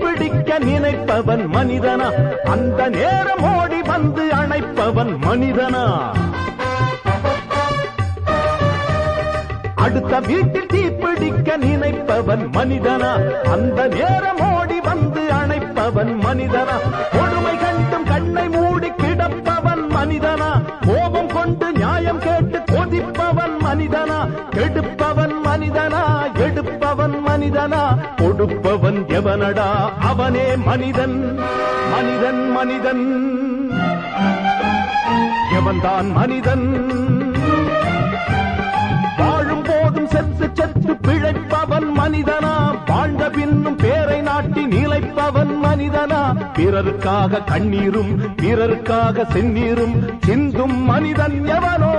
பிடிக்க நினைப்பவன் மனிதனா? அந்த நேரம் ஓடி வந்து அணைப்பவன் மனிதனா? அடுத்த வீட்டில் தீப்பிடிக்க நினைப்பவன் மனிதனா? அந்த நேரம் ஓடி வந்து அணைப்பவன் மனிதனா? கொடுமை கண்டும் கண்ணை மூடி கிடப்பவன் மனிதனா? கோபம் கொண்டு நியாயம் கேட்டு கொதிப்பவன் மனிதனா? கெடுப்பவன் மனிதனா? எடுப்பவன் மனிதனா? கொடுப்பவன் எவனடா? அவனே மனிதன் மனிதன் மனிதன். எவன்தான் மனிதன்? வாழும் போதும் செத்து செத்து பிழைப்பவன் மனிதனா? வாழ்ந்த பின்னும் பேரை நாட்டி நிலைப்பவன் மனிதனா? பிறருக்காக கண்ணீரும் பிறருக்காக செந்நீரும் சிந்தும் மனிதன் எவனோ?